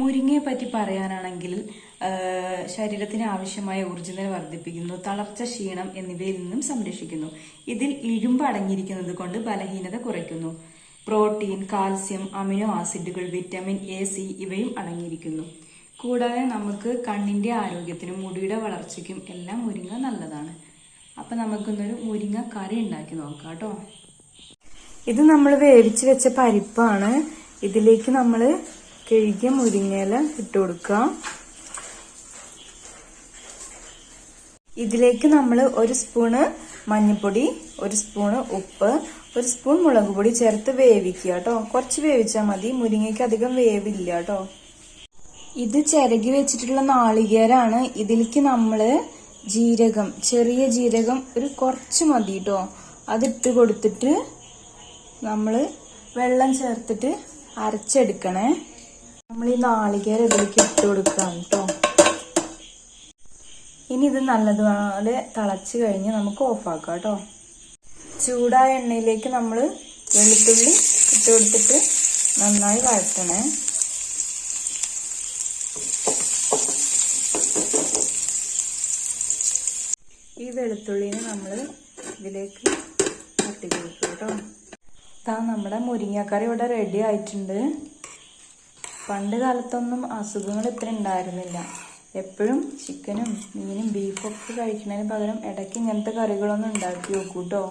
മുരിങ്ങയെ പറ്റി പറയാനാണെങ്കിൽ ശരീരത്തിന് ആവശ്യമായ ഊർജം വർദ്ധിപ്പിക്കുന്നു തളർച്ച ക്ഷീണം എന്നിവയിൽ നിന്നും സംരക്ഷിക്കുന്നു. ഇതിൽ ഇരുമ്പ് അടങ്ങിയിരിക്കുന്നത് കൊണ്ട് ബലഹീനത കുറയ്ക്കുന്നു. പ്രോട്ടീൻ കാൽസ്യം അമിനോ ആസിഡുകൾ വിറ്റാമിൻ എ സി ഇവയും അടങ്ങിയിരിക്കുന്നു. കൂടാതെ നമുക്ക് കണ്ണിന്റെ ആരോഗ്യത്തിനും മുടിയുടെ വളർച്ചയ്ക്കും എല്ലാം മുരിങ്ങ നല്ലതാണ്. അപ്പൊ നമുക്കിന്നൊരു മുരിങ്ങ കറി ഉണ്ടാക്കി നോക്കാം കേട്ടോ. ഇത് നമ്മൾ വേവിച്ച് വെച്ച പരിപ്പാണ്. ഇതിലേക്ക് നമ്മൾ കഴുകിയ മുരിങ്ങയില ഇട്ട് കൊടുക്കുക. ഇതിലേക്ക് നമ്മൾ ഒരു സ്പൂണ് മഞ്ഞൾപ്പൊടി ഒരു സ്പൂണ് ഉപ്പ് ഒരു സ്പൂൺ മുളക് പൊടി ചേർത്ത് വേവിക്കുക കേട്ടോ. കുറച്ച് വേവിച്ചാൽ മതി. മുരിങ്ങയ്ക്ക് അധികം വേവില്ല കേട്ടോ. ഇത് ചിരകി വെച്ചിട്ടുള്ള നാളികേരാണ്. ഇതിലേക്ക് നമ്മൾ ജീരകം ചെറിയ ജീരകം ഒരു കുറച്ച് മതി കേട്ടോ. അതിട്ട് കൊടുത്തിട്ട് നമ്മൾ വെള്ളം ചേർത്തിട്ട് അരച്ചെടുക്കണേ. നമ്മൾ ഈ നാളികേരം ഇതിലേക്ക് ഇട്ട് കൊടുക്കാം കേട്ടോ ഇനി ഇത് നല്ലതുപോലെ തിളച്ച് കഴിഞ്ഞ് നമുക്ക് ഓഫാക്കാം കേട്ടോ ചൂടായ എണ്ണയിലേക്ക് നമ്മൾ വെളുത്തുള്ളി ഇട്ട് കൊടുത്തിട്ട് നന്നായി വഴറ്റണേ. ഈ വെളുത്തുള്ളിനെ നമ്മൾ ഇതിലേക്ക് തട്ടി കൊടുക്കും കേട്ടോ നമ്മുടെ മുരിങ്ങക്കറി ഇവിടെ റെഡി ആയിട്ടുണ്ട്. പണ്ട് കാലത്തൊന്നും അസുഖങ്ങൾ ഇത്ര ഉണ്ടായിരുന്നില്ല. എപ്പോഴും ചിക്കനും മീനും ബീഫും ഒക്കെ കഴിക്കുന്നതിന് പകരം ഇടയ്ക്ക് ഇങ്ങനത്തെ കറികളൊന്നും ഉണ്ടാക്കി നോക്കൂ കേട്ടോ